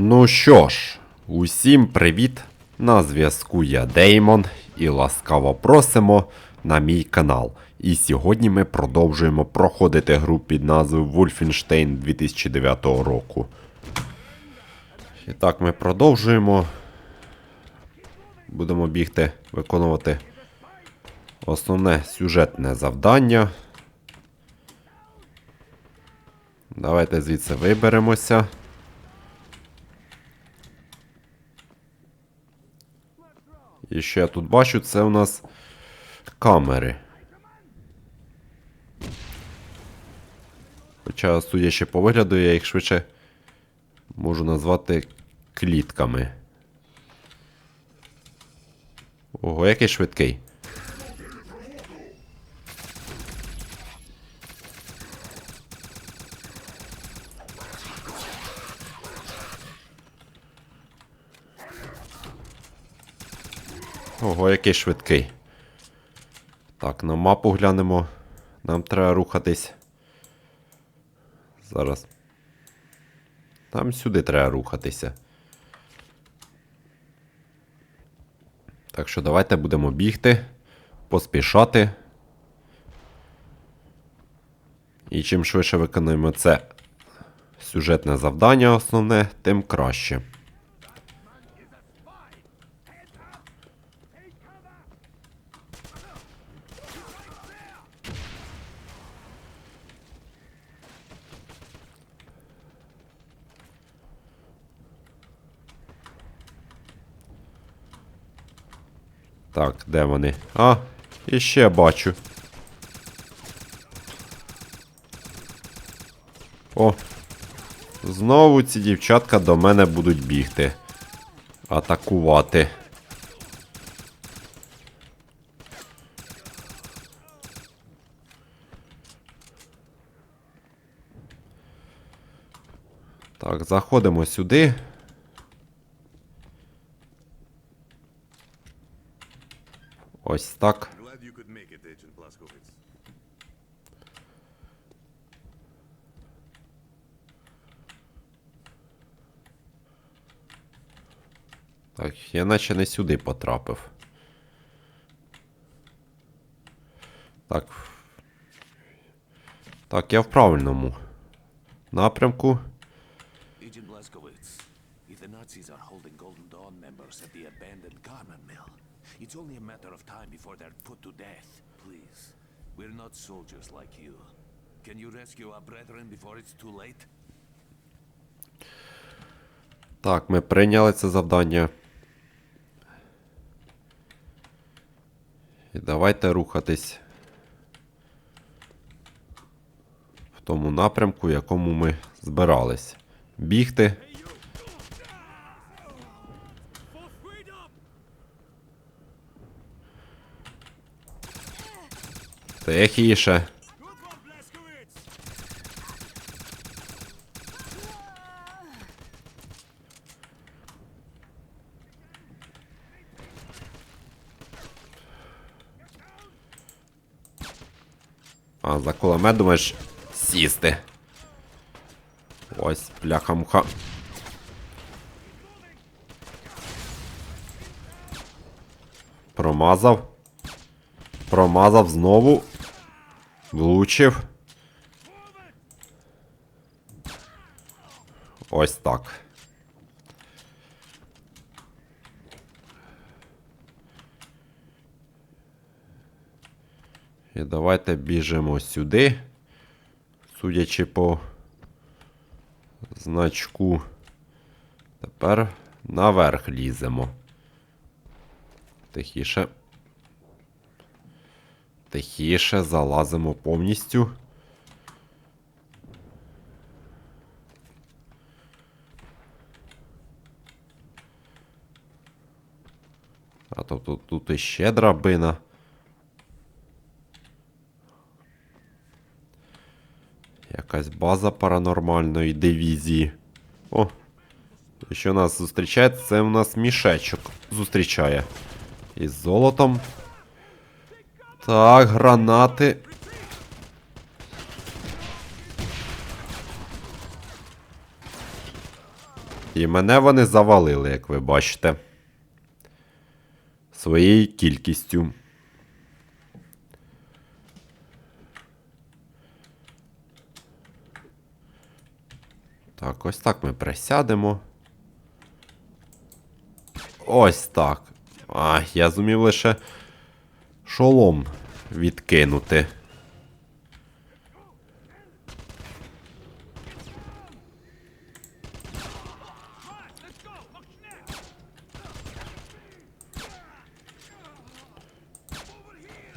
Ну що ж, усім привіт! На зв'язку я Деймон і ласкаво просимо на мій канал. І сьогодні ми продовжуємо проходити гру під назвою Wolfenstein 2009 року. І так, ми продовжуємо. Будемо бігти, виконувати основне сюжетне завдання. Давайте звідси виберемося. І що я тут бачу, це у нас камери. Хоча, судячи по вигляду, я їх швидше можу назвати клітками. Ого, який швидкий. Ого, який швидкий. Так, на мапу глянемо. Нам треба рухатись. Зараз. Там сюди треба рухатися. Так що давайте будемо бігти, поспішати. І чим швидше виконуємо це сюжетне завдання основне, тим краще. Так, де вони? А, і ще бачу. О. Знову ці дівчатка до мене будуть бігти. Атакувати. Так, заходимо сюди. Ось так. Так, я наче не сюди потрапив. Так. Так, я в правильному напрямку. Agent Blazkowicz, if the Nazis are holding Golden Dawn members at the abandoned garment mill, it's only a matter of time before they're put to death. Please, we're not soldiers like you. Can you rescue our brethren before it's too late? Так, ми прийняли це завдання. І давайте рухатись в тому напрямку, в якому ми збирались. Бігти. Тихіше. А, за кулемет думаєш сісти. Ось, бляха-муха. Промазав. Промазав знову. Влучив. Ось так. І давайте біжимо сюди. Судячи по значку. Тепер наверх ліземо. Тихіше. Тихіше залазимо повністю. А то тут, тут іще драбина. Якась база паранормальної дивізії. О! Що нас зустрічає? Це у нас мішечок зустрічає. Із золотом. Так, гранати. І мене вони завалили, як ви бачите. Своєю кількістю. Так, ось так ми присядемо. Ось так. А, я зумів лише шолом відкинути.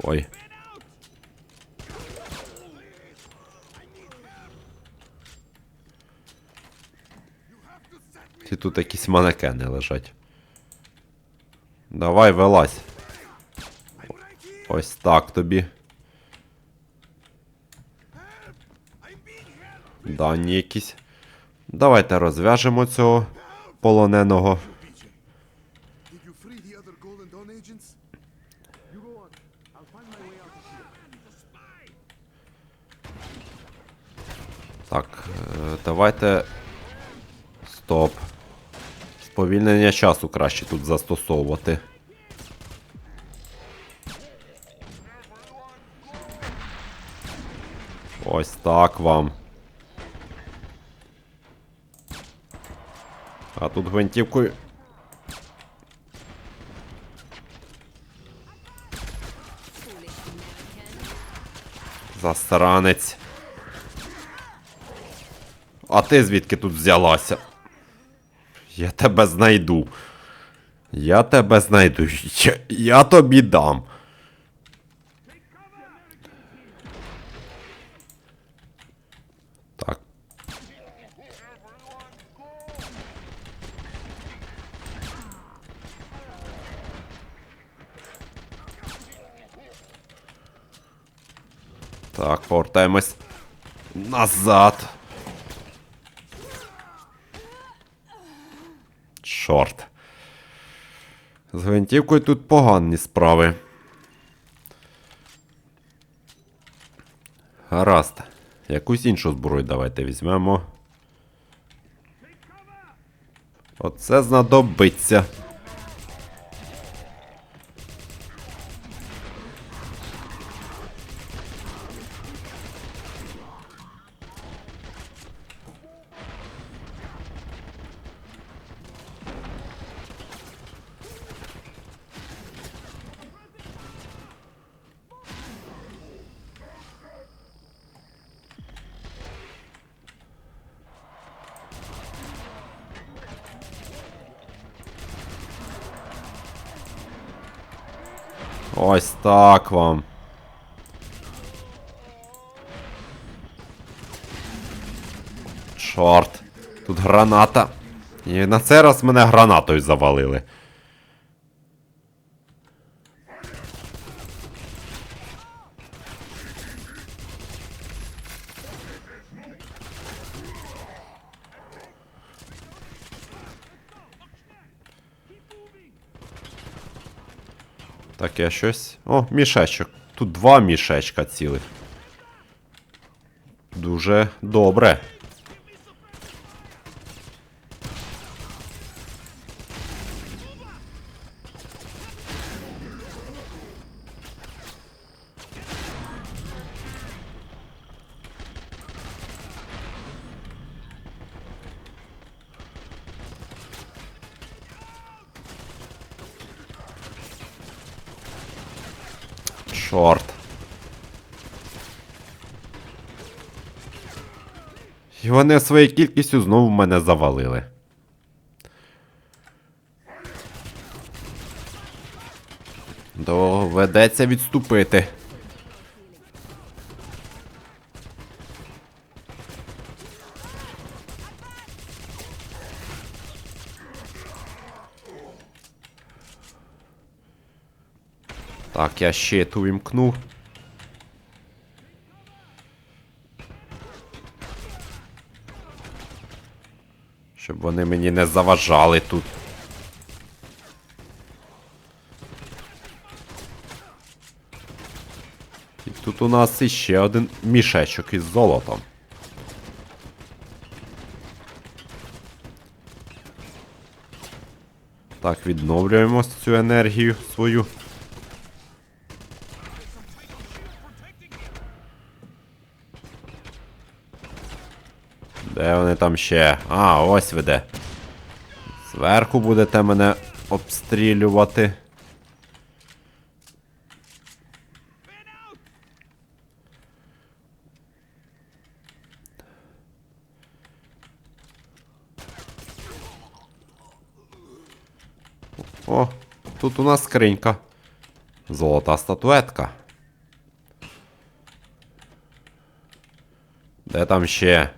Ой. Ті тут якісь манекени лежать. Давай, вилазь. Ось так тобі. Дані якісь. Давайте розв'яжемо цього полоненого. Так, е, давайте. Стоп. Сповільнення часу краще тут застосовувати. Ось так вам. А тут гвинтівкою. Засранець. А ти звідки тут взялася? Я тебе знайду. Я тебе знайду. Я, я тобі дам. Так, повертаємось назад. Чорт. З гвинтівкою тут погані справи. Гаразд. Якусь іншу зброю давайте візьмемо. Оце знадобиться. Ось так вам. Чорт. Тут граната. І на цей раз мене гранатою завалили. Таке щось. О, мішечок. Тут два мішечка цілих. Дуже добре. Чорт. І вони своєю кількістю знову мене завалили. Доведеться відступити. Так, я щит увімкну. Щоб вони мені не заважали тут. І тут у нас іще один мішечок із золотом. Так, відновлюємо цю енергію свою. Де вони там ще? А, ось ви де. Зверху будете мене обстрілювати. О, тут у нас скринька. Золота статуетка. Де там ще?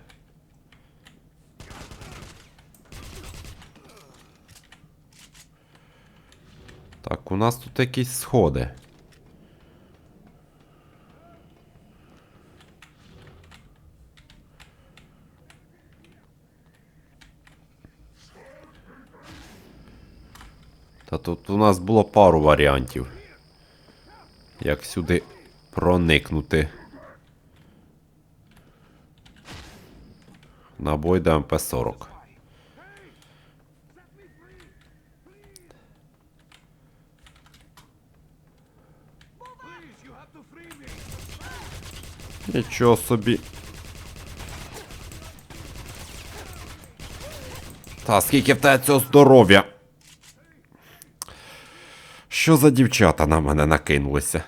Так, у нас тут якісь сходи. Та тут у нас було пару варіантів. Як сюди проникнути. Набой до МП-40. Нічого собі. Та скільки в тебе цього здоров'я? Що за дівчата на мене накинулися?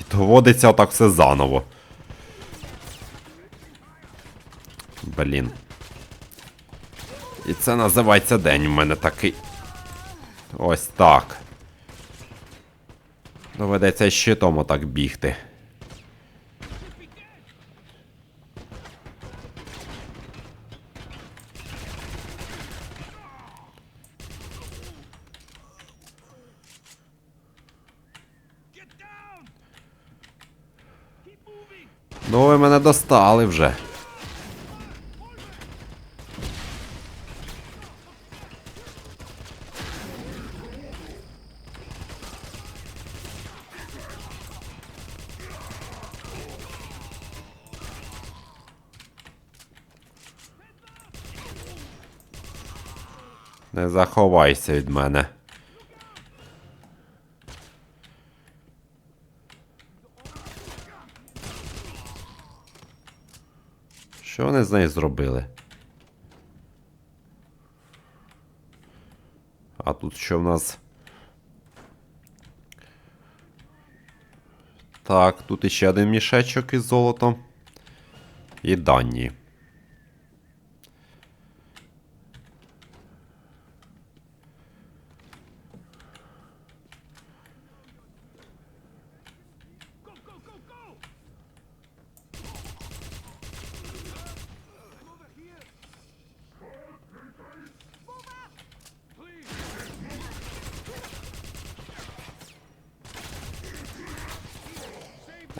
І доводиться отак все заново. Блін. І це називається день у мене такий. Ось так. Доведеться щитом отак бігти. Ну, ви мене достали вже. Заховайся від мене. Що вони з нею зробили? А тут що в нас? Так, тут іще один мішечок із золотом. І дані.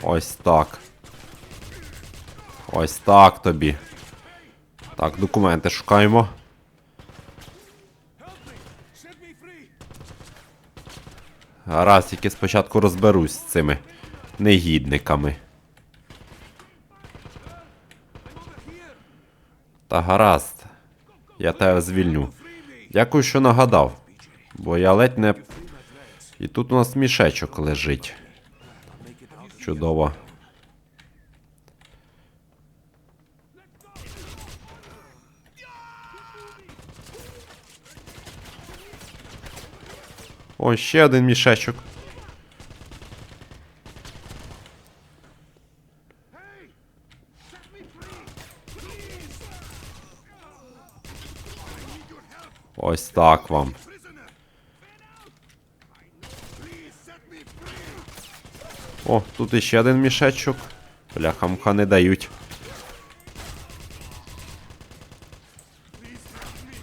Ось так. Ось так тобі. Так, документи шукаємо. Гаразд, тільки спочатку розберусь з цими негідниками. Та гаразд. Я тебе звільню. Дякую, що нагадав. Бо я ледь не. І тут у нас мішечок лежить. Чудово. О, ще один мішечок. Ось так вам. О, тут іще один мішечок. Бляха-муха не дають. Please help me!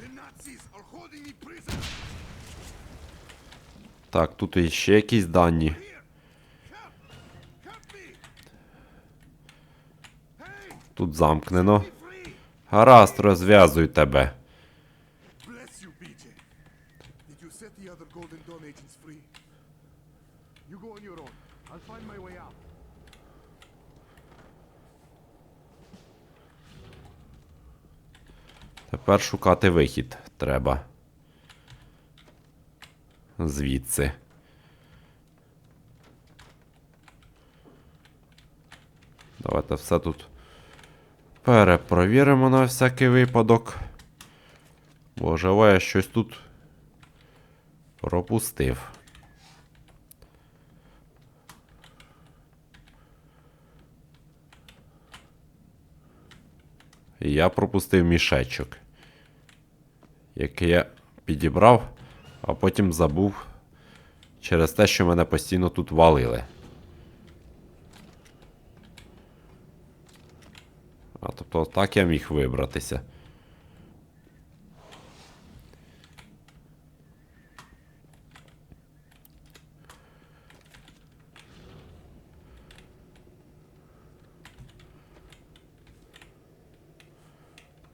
The Nazis are holding me prisoner! Так, тут іще якісь дані. Тут замкнено. Гаразд, розв'язуй тебе. Тепер шукати вихід треба. Звідси. Давайте все тут перепровіримо на всякий випадок. Можливо, я щось тут пропустив. Я пропустив мішечок, який я підібрав, а потім забув через те, що мене постійно тут валили. А тобто так я міг вибратися.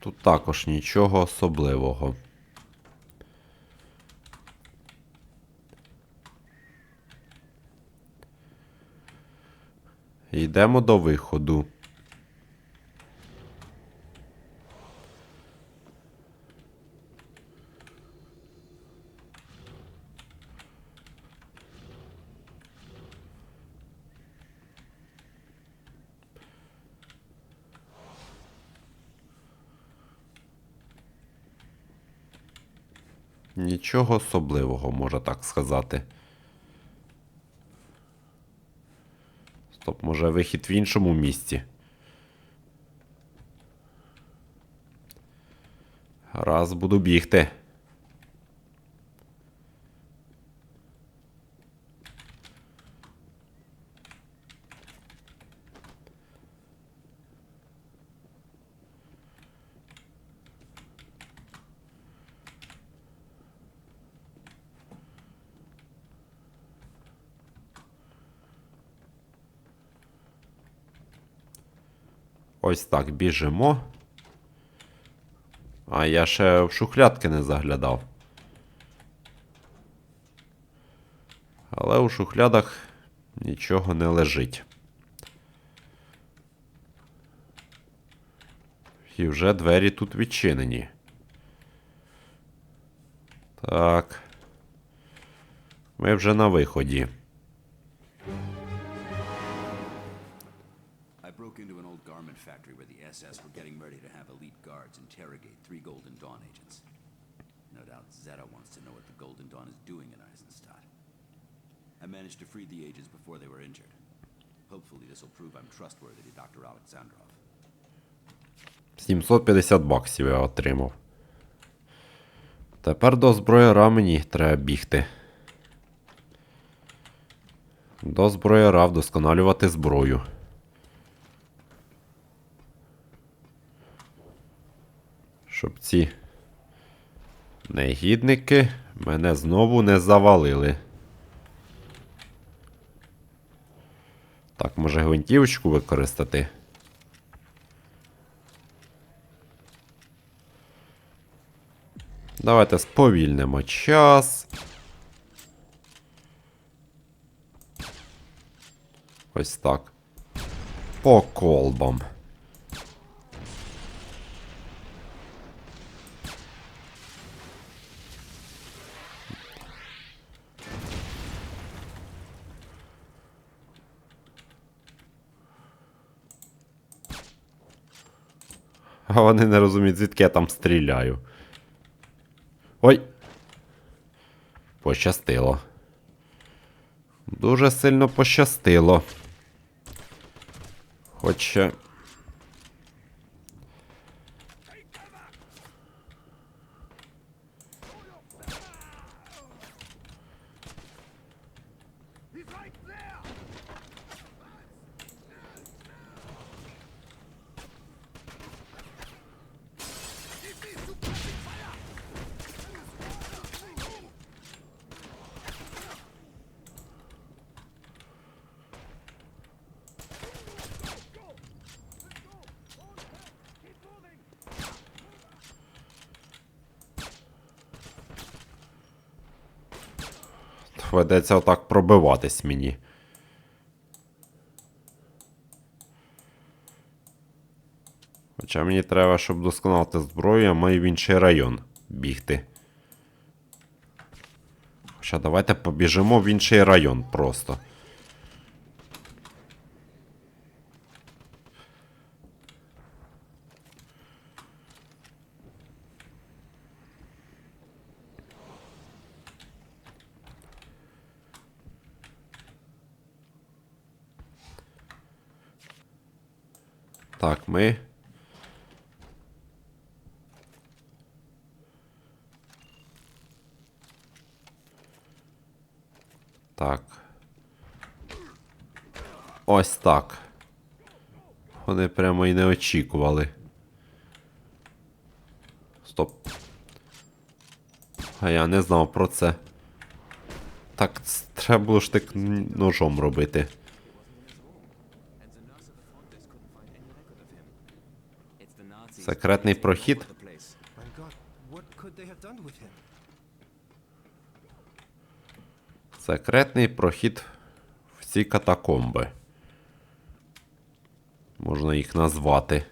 Тут також нічого особливого. Йдемо до виходу. Нічого особливого, можна так сказати. Стоп, може вихід в іншому місці. Раз буду бігти. Ось так біжимо. А я ще в шухлядки не заглядав. Але у шухлядах нічого не лежить. І вже двері тут відчинені. Так. Ми вже на виході. I managed to free the agents before they were injured. Hopefully this will prove I'm trustworthy to Dr. Alexandrov. 750 баксів я отримав. Тепер до зброєра мені треба бігти. До зброєра вдосконалювати зброю. Щоб ці негідники мене знову не завалили. Так, може гвинтівочку використати? Давайте сповільнимо час. Ось так. По колбам. А вони не розуміють, звідки я там стріляю. Ой. Пощастило. Дуже сильно пощастило. Хоча. Ведеться отак пробиватись мені. Хоча мені треба, щоб досконалити зброю, я маю в інший район бігти. Хоча давайте побіжимо в інший район просто. Так, ми. Так. Ось так. Вони прямо і не очікували. Стоп. А я не знав про це. Так, треба було ж так ножом робити. With прохід. Секретний прохід в ці катакомби. Можна їх назвати.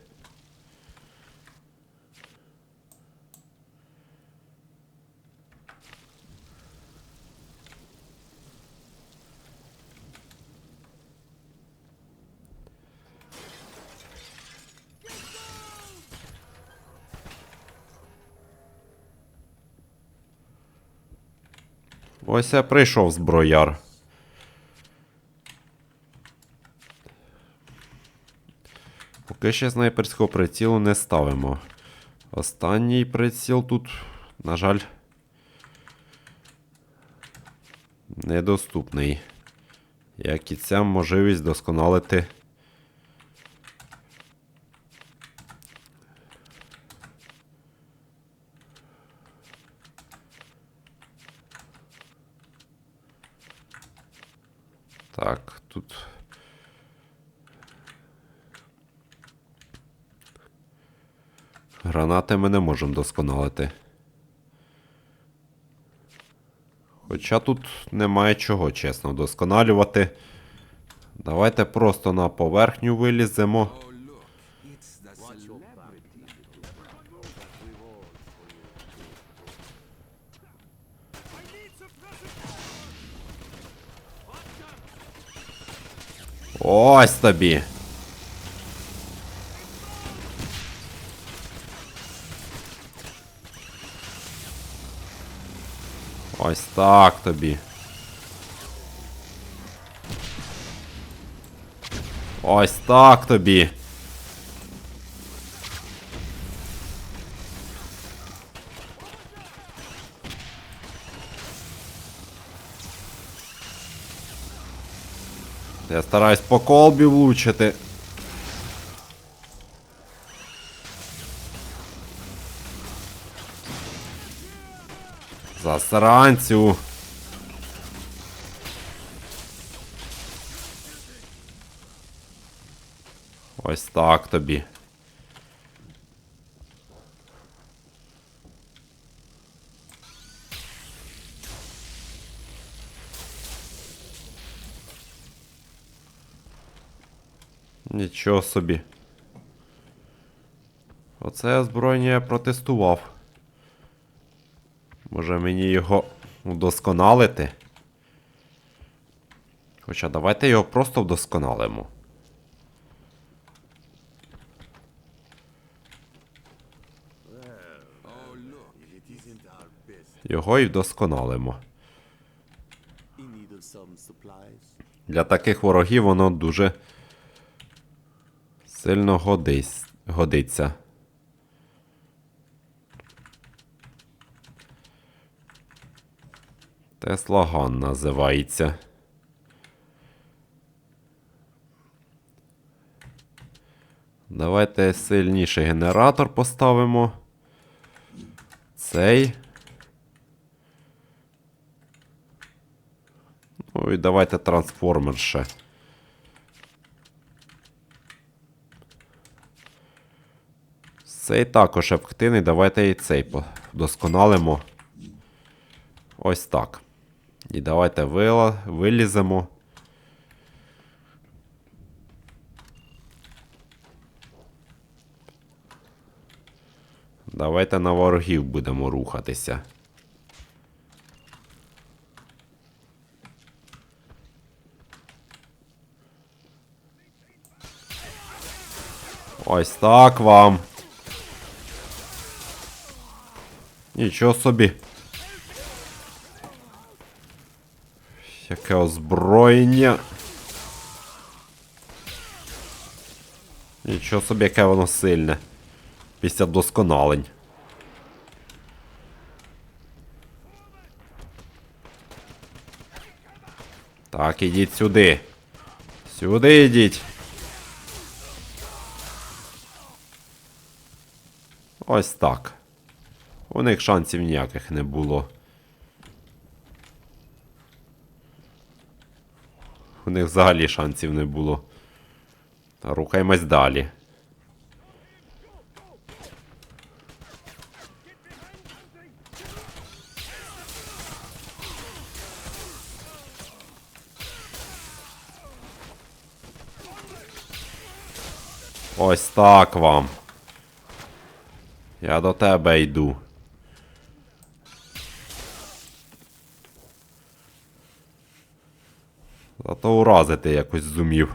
Ось я прийшов зброяр. Поки ще снайперського прицілу не ставимо. Останній приціл тут, на жаль, недоступний. Як і ця можливість досконалити. Так, тут. Гранати ми не можемо досконалити. Хоча тут немає чого, чесно, вдосконалювати. Давайте просто на поверхню виліземо. Ось тобі. Ось так тобі. Ось так тобі. Я стараюсь по колбі влучити. Засранцю. Ось так тобі. Нічого собі. Оце озброєння я протестував. Може мені його удосконалити? Хоча давайте його просто вдосконалимо. Його і вдосконалимо. Для таких ворогів воно дуже сильно годись, годиться. Теслаган називається. Давайте сильніший генератор поставимо. Цей. Ну і давайте трансформер ще. Цей також ефективний. Давайте і цей вдосконалимо. Ось так. І давайте вила, виліземо. Давайте на ворогів будемо рухатися. Ось так вам. Нічого собі. Яке озброєння. Нічого собі, яке воно сильне. Після досконалень. Так, ідіть сюди. Сюди йдіть. Ось так. У них шансів ніяких не було. У них взагалі шансів не було. Рухаємось далі. Ось так вам. Я до тебе йду. Зато уразити якось зумів.